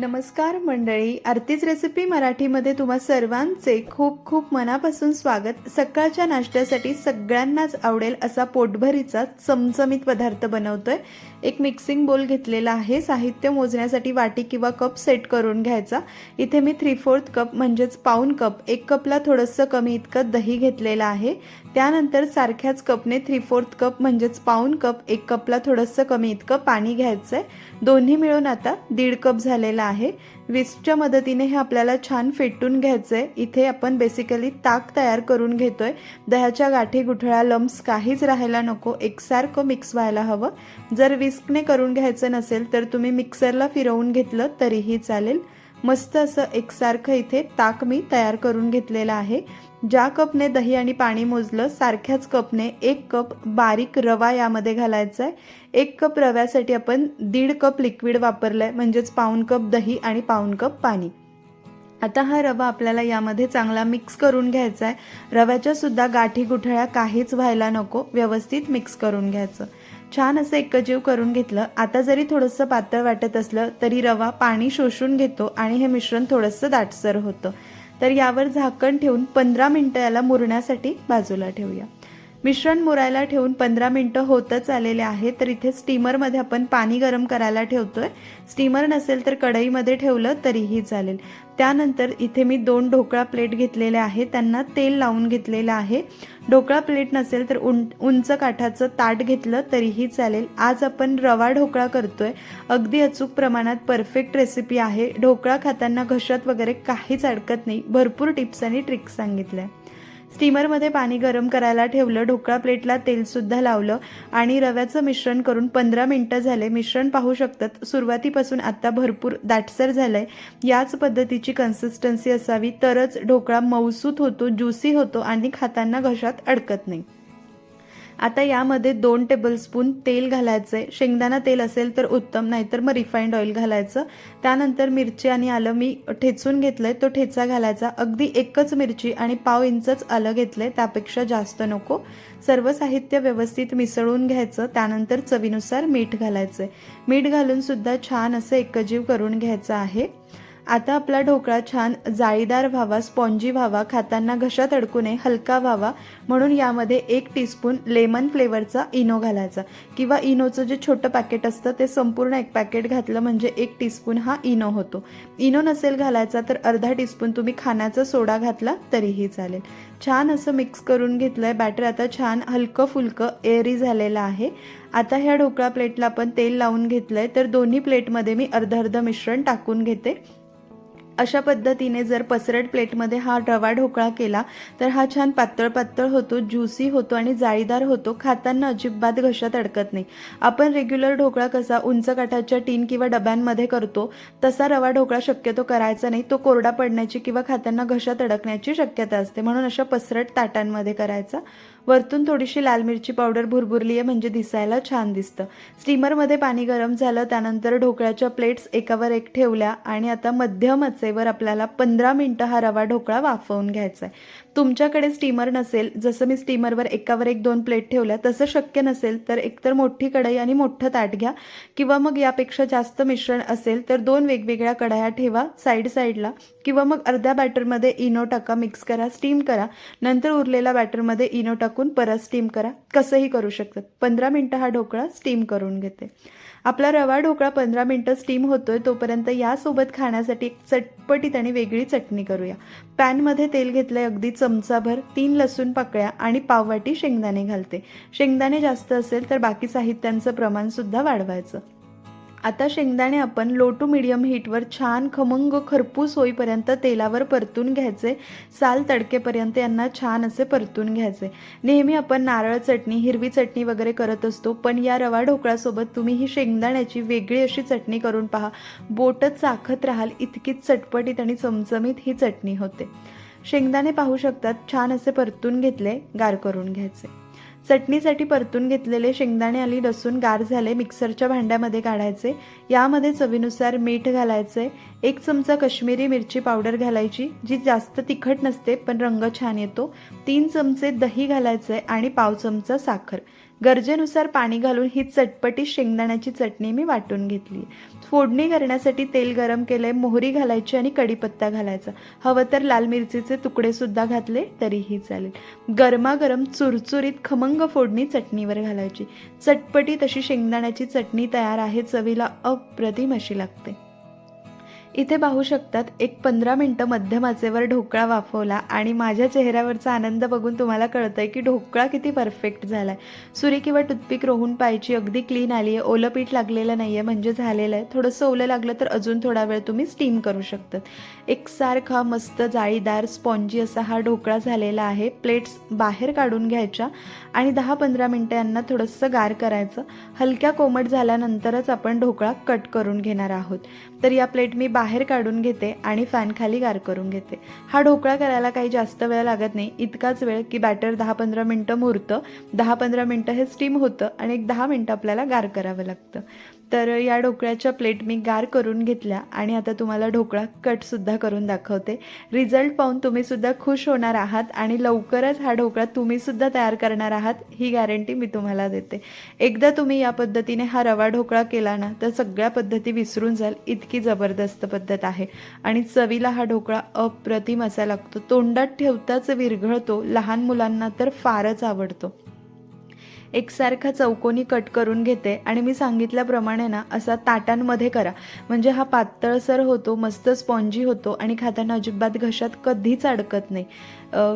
नमस्कार मंडळी आरतीच रेसिपी मराठीमध्ये तुम्हा सर्वांचे खूप खूप मनापासून स्वागत. सकाळच्या नाश्त्यासाठी सगळ्यांनाच आवडेल असा पोटभरीचा चमचमीत पदार्थ बनवतोय. एक मिक्सिंग बोल घेतलेला आहे. साहित्य मोजण्यासाठी वाटी किंवा कप सेट करून घ्यायचा. इथे मी थ्री फोर्थ कप म्हणजेच पाऊन कप एक कपला थोडंसं कमी इतकं दही घेतलेलं आहे. त्यानंतर सारख्याच कपने थ्री फोर्थ कप म्हणजेच पाऊन कप एक कपला थोडंसं कमी इतकं पाणी घ्यायचं आहे दोन्ही मिळून आता दीड कप झालेला आहे. विस्कच्या मदतीने हे आपल्याला छान फेटून घ्यायचं आहे इथे आपण बेसिकली ताक तयार करून घेतोय. दह्याच्या गाठी गुठळा लम्स काहीच राहायला नको. एकसारखं मिक्स व्हायला हवं. जर विस्कने करून घ्यायचं नसेल तर तुम्ही मिक्सरला फिरवून घेतलं तरीही चालेल. मस्त असं एकसारखं इथे ताक मी तयार करून घेतलेलं आहे. ज्या कपने दही आणि पाणी मोजलं सारख्याच कपने एक कप बारीक रवा यामध्ये घालायचा आहे. एक कप रव्यासाठी आपण दीड कप लिक्विड वापरलं आहे म्हणजेच पाऊन कप दही आणि पाऊन कप पाणी. आता हा रवा आपल्याला यामध्ये चांगला मिक्स करून घ्यायचा आहे. रव्याच्या सुद्धा गाठी गुठळ्या काहीच व्हायला नको व्यवस्थित मिक्स करून घ्यायचं. छान असं एकजीव करून घेतलं. आता जरी थोडंसं पातळ वाटत असलं तरी रवा पाणी शोषून घेतो आणि हे मिश्रण थोडंसं दाटसर होतं. तर यावर झाकण ठेवून पंधरा मिनटं याला मुरण्यासाठी बाजूला ठेवूया. मिश्रण मुरायला ठेवून पंधरा मिनटं होतच आलेले आहे तर इथे स्टीमरमध्ये आपण पाणी गरम करायला ठेवतो आहे स्टीमर नसेल तर कढईमध्ये ठेवलं तरीही चालेल. त्यानंतर इथे मी दोन ढोकळा प्लेट घेतलेल्या आहे त्यांना तेल लावून घेतलेलं आहे. ढोकळा प्लेट नसेल तर उं उंच काठाचं ताट घेतलं तरीही चालेल. आज आपण रवा ढोकळा करतोय. अगदी अचूक प्रमाणात परफेक्ट रेसिपी आहे. ढोकळा खाताना घशात वगैरे काहीच अडकत नाही. भरपूर टिप्स आणि ट्रिक्स सांगितल्या. स्टीमरमध्ये पाणी गरम करायला ठेवलं ढोकळा प्लेटला तेलसुद्धा लावलं आणि रव्याचं मिश्रण करून पंधरा मिनटं झाले. मिश्रण पाहू शकतात सुरुवातीपासून आत्ता भरपूर दाटसर झालं आहे याच पद्धतीची कन्सिस्टन्सी असावी तरच ढोकळा मऊसूत होतो ज्युसी होतो आणि खाताना घशात अडकत नाही. आता यामध्ये दोन टेबलस्पून तेल घालायचं आहे शेंगदाणा तेल असेल तर उत्तम नाहीतर मग रिफाईंड ऑइल घालायचं. त्यानंतर मिरची आणि आलं मी ठेचून घेतलं आहे तो ठेचा घालायचा. अगदी एकच मिरची आणि पाव इंचच आलं घेतलं आहे त्यापेक्षा जास्त नको. सर्व साहित्य व्यवस्थित मिसळून घ्यायचं. त्यानंतर चवीनुसार मीठ घालायचं आहे मीठ घालून सुद्धा छान असं एकजीव करून घ्यायचं आहे. आता आपला ढोकळा छान जाळीदार व्हावा स्पॉन्जी व्हावा खाताना घशात अडकू नये हलका व्हावा म्हणून यामध्ये एक टीस्पून लेमन फ्लेवरचा इनो घालायचा. किंवा इनोचं जे छोटं पॅकेट असतं ते संपूर्ण एक पॅकेट घातलं म्हणजे एक टीस्पून हा इनो होतो. इनो नसेल घालायचा तर अर्धा टीस्पून तुम्ही खाण्याचा सोडा घातला तरीही चालेल. छान असं मिक्स करून घेतलं आहे बॅटर आता छान हलकं फुलकं एअरी झालेलं आहे. आता ह्या ढोकळा प्लेटला आपण तेल लावून घेतलं आहे तर दोन्ही प्लेटमध्ये मी अर्ध अर्ध मिश्रण टाकून घेते. अशा पद्धतीने जर पसरट प्लेटमध्ये हा रवा ढोकळा केला तर हा छान पातळ पातळ होतो ज्युसी होतो आणि जाळीदार होतो. खाताना अजिबात घशात अडकत नाही. आपण रेग्युलर ढोकळा कसा उंच काठाच्या टीन किंवा डब्यांमध्ये करतो तसा रवा ढोकळा शक्यतो करायचा नाही. तो कोरडा पडण्याची किंवा खाताना घशात अडकण्याची शक्यता असते. म्हणून अशा पसरट ताटांमध्ये करायचा. वरतून थोडीशी लाल मिरची पावडर भुरभुरली आहे म्हणजे दिसायला छान दिसतं. स्टीमरमध्ये पाणी गरम झालं त्यानंतर ढोकळ्याच्या प्लेट्स एकावर एक ठेवल्या आणि आता मध्यम अचेवर आपल्याला पंधरा मिनटं हा रवा ढोकळा वाफवून घ्यायचा आहे. तुमच्याकडे स्टीमर नसेल जसं मी स्टीमरवर एकावर एक दोन प्लेट ठेवल्या तसं शक्य नसेल तर एकतर मोठी कढई आणि मोठं ताट घ्या. किंवा मग यापेक्षा जास्त मिश्रण असेल तर दोन वेगवेगळ्या कढया ठेवा साईड साईडला किंवा मग अर्ध्या बॅटरमध्ये इनो टाका मिक्स करा स्टीम करा. नंतर उरलेल्या बॅटरमध्ये इनो टाकून परत स्टीम करा. कसंही करू शकतात. पंधरा मिनटं हा ढोकळा स्टीम करून घेते. आपला रवा ढोकळा पंधरा मिनटं स्टीम होतोय तोपर्यंत यासोबत खाण्यासाठी एक चटपटीत आणि वेगळी चटणी करूया. पॅनमध्ये तेल घेतलंय अगदी चमचाभर तीन लसूण पाकळ्या आणि पाववाटी शेंगदाणे घालते. शेंगदाणे जास्त असेल तर बाकी साहित्यांचं प्रमाण सुद्धा वाढवायचं. आता शेंगदाणे आपण लो टू मिडियम हीटवर छान खमंग खरपूस होईपर्यंत तेलावर परतून घ्यायचे. साल तडकेपर्यंत यांना छान असे परतून घ्यायचे. नेहमी आपण नारळ चटणी हिरवी चटणी वगैरे करत असतो पण या रवा ढोकळासोबत तुम्ही ही शेंगदाण्याची वेगळी अशी चटणी करून पहा. बोटच चाखत राहाल इतकीच चटपटीत आणि चमचमीत ही चटणी होते. शेंगदाणे पाहू शकतात छान असे परतून घेतले गार करून घ्यायचे. चटणीसाठी परतून घेतलेले शेंगदाणे आणि लसूण गार झाले मिक्सरच्या भांड्यामध्ये काढायचे. यामध्ये चवीनुसार मीठ घालायचे. एक चमचा कश्मीरी मिरची पावडर घालायची जी जास्त तिखट नसते पण रंग छान येतो. तीन चमचे दही घालायचे आणि पाव चमचा साखर. गरजेनुसार पाणी घालून ही चटपटी शेंगदाण्याची चटणी मी वाटून घेतली. फोडणी करण्यासाठी तेल गरम केलंय मोहरी घालायची आणि कढीपत्ता घालायचा. हवं तर लाल मिरचीचे तुकडे सुद्धा घातले तरीही चालेल. गरमागरम चुरचुरीत खमंग फोडणी चटणीवर घालायची. चटपटी तशी शेंगदाण्याची चटणी तयार आहे चवीला अप्रतिम अशी लागते. इथे पाहू शकतात एक पंधरा मिनटं मध्यमाचेवर ढोकळा वाफवला आणि माझ्या चेहऱ्यावरचा आनंद बघून तुम्हाला कळतंय की ढोकळा किती परफेक्ट झाला आहे सुरी किंवा टूथपिक रोहून पाहायची अगदी क्लीन आली आहे ओलं पीठ लागलेलं नाही आहे म्हणजे झालेलं आहे. थोडंसं ओलं लागलं तर अजून थोडा वेळ तुम्ही स्टीम करू शकतात. एकसारखा मस्त जाळीदार स्पॉन्जी असा हा ढोकळा झालेला आहे. प्लेट्स बाहेर काढून घ्यायच्या आणि दहा पंधरा मिनटं यांना थोडंसं गार करायचं. हलक्या कोमट झाल्यानंतरच आपण ढोकळा कट करून घेणार आहोत. तर या प्लेट मी बाहेर काढून घेते आणि फॅन खाली गार करून घेते. हा ढोकळा करायला काही जास्त वेळ लागत नाही. इतकाच वेळ की बॅटर दहा पंधरा मिनटं मुरतं. दहा पंधरा मिनटं हे स्टीम होतं आणि एक दहा मिनटं आपल्याला गार करावं लागतं. तर या ढोकळ्याच्या प्लेट मी गार करून घेतल्या आणि आता तुम्हाला ढोकळा कटसुद्धा करून दाखवते. रिझल्ट पाहून तुम्हीसुद्धा खुश होणार आहात आणि लवकरच हा ढोकळा तुम्हीसुद्धा तयार करणार आहात ही गॅरंटी मी तुम्हाला देते. एकदा तुम्ही या पद्धतीने हा रवा ढोकळा केला ना तर सगळ्या पद्धती विसरून जाल. इतकी जबरदस्त पद्धत आहे. आणि चवीला हा ढोकळा अप्रतिम असा लागतो. तोंडात ठेवताच विरघळतो. लहान मुलांना तर फारच आवडतो. एकसारखा चौकोनी कट करून घेते आणि मी सांगितल्याप्रमाणे ना असा ताटांमध्ये करा. म्हणजे हा पातळसर होतो मस्त स्पॉन्जी होतो आणि खाताना अजिबात घशात कधीच अडकत नाही.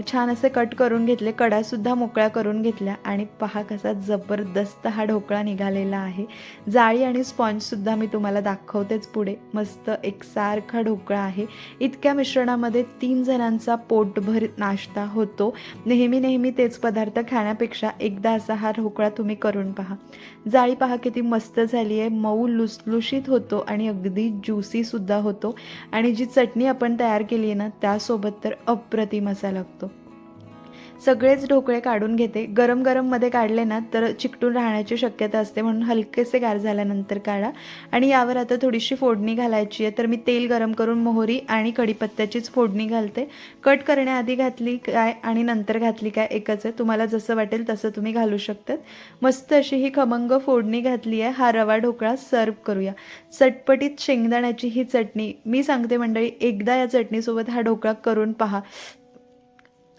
छान असे कट करून घेतले कडासुद्धा मोकळ्या करून घेतल्या आणि पहा कसा जबरदस्त हा ढोकळा निघालेला आहे. जाळी आणि स्पॉन्जसुद्धा मी तुम्हाला दाखवतेच पुढे. मस्त एकसारखा ढोकळा आहे. इतक्या मिश्रणामध्ये तीन जणांचा पोटभर नाश्ता होतो. नेहमी नेहमी तेच पदार्थ खाण्यापेक्षा एकदा असा हा ढोकळा तुम्ही करून पहा. जाळी पहा किती मस्त झाली आहे. मऊ लुसलुशीत होतो आणि अगदी ज्युसीसुद्धा होतो. आणि जी चटणी आपण तयार केली आहे ना त्यासोबत तर अप्रतिम असा लागतो. सगळेच ढोकळे काढून घेते. गरम गरममध्ये काढले ना तर चिकटून राहण्याची शक्यता असते म्हणून हलकेसे गार झाल्यानंतर काढा. आणि यावर आता थोडीशी फोडणी घालायची आहे. तर मी तेल गरम करून मोहरी आणि कढीपत्त्याचीच फोडणी घालते. कट करण्याआधी घातली काय आणि नंतर घातली काय एकच आहे. तुम्हाला जसं वाटेल तसं तुम्ही घालू शकतात. मस्त अशी ही खमंग फोडणी घातली आहे. हा रवा ढोकळा सर्व करूया. चटपटीत शेंगदाण्याची ही चटणी मी सांगते मंडळी एकदा या चटणीसोबत हा ढोकळा करून पहा.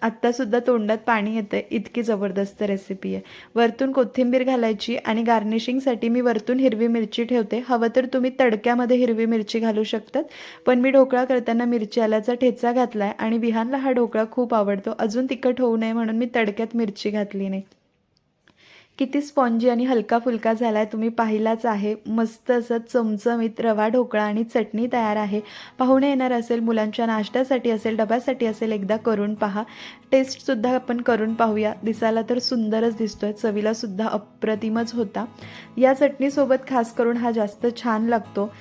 आत्तासुद्धा तोंडात पाणी येतं इतकी जबरदस्त रेसिपी आहे. वरतून कोथिंबीर घालायची आणि गार्निशिंगसाठी मी वरतून हिरवी मिरची ठेवते. हवं तर तुम्ही तडक्यामध्ये हिरवी मिरची घालू शकतात. पण मी ढोकळा करताना मिरची आल्याचा ठेचा घातला आहे आणि विहानला हा ढोकळा खूप आवडतो. अजून तिखट होऊ नये म्हणून मी तडक्यात मिरची घातली नाही. किती स्पॉन्जी आणि हलका फुलका झाला आहे तुम्ही पाहिलाच आहे. मस्त असं चमचमीत रवा ढोकळा आणि चटणी तयार आहे. पाहुणे येणार असेल मुलांच्या नाश्त्यासाठी असेल डब्यासाठी असेल एकदा करून पहा. टेस्टसुद्धा आपण करून पाहूया. दिसायला तर सुंदरच दिसतोय. चवीलासुद्धा अप्रतिमच होता. या चटणीसोबत खास करून हा जास्त छान लागतो.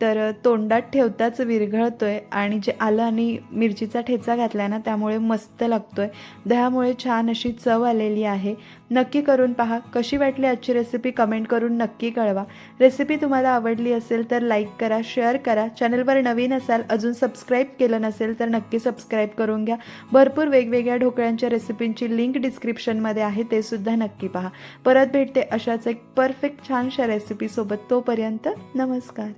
तर तोंडात ठेवताच विरघळतो आहे आणि जे आलं आणि मिरचीचा ठेचा घातला ना त्यामुळे मस्त लागतो आहे दह्यामुळे छान अशी चव आलेली आहे. नक्की करून पहा. कशी वाटली आजची रेसिपी कमेंट करून नक्की कळवा. रेसिपी तुम्हाला आवडली असेल तर लाईक करा शेअर करा. चॅनलवर नवीन असाल अजून सबस्क्राईब केलं नसेल तर नक्की सबस्क्राईब करून घ्या. भरपूर वेगवेगळ्या ढोकळ्यांच्या रेसिपींची लिंक डिस्क्रिप्शनमध्ये आहे ते सुद्धा नक्की पहा. परत भेटते अशाच एक परफेक्ट छानशा रेसिपीसोबत तोपर्यंत नमस्कार.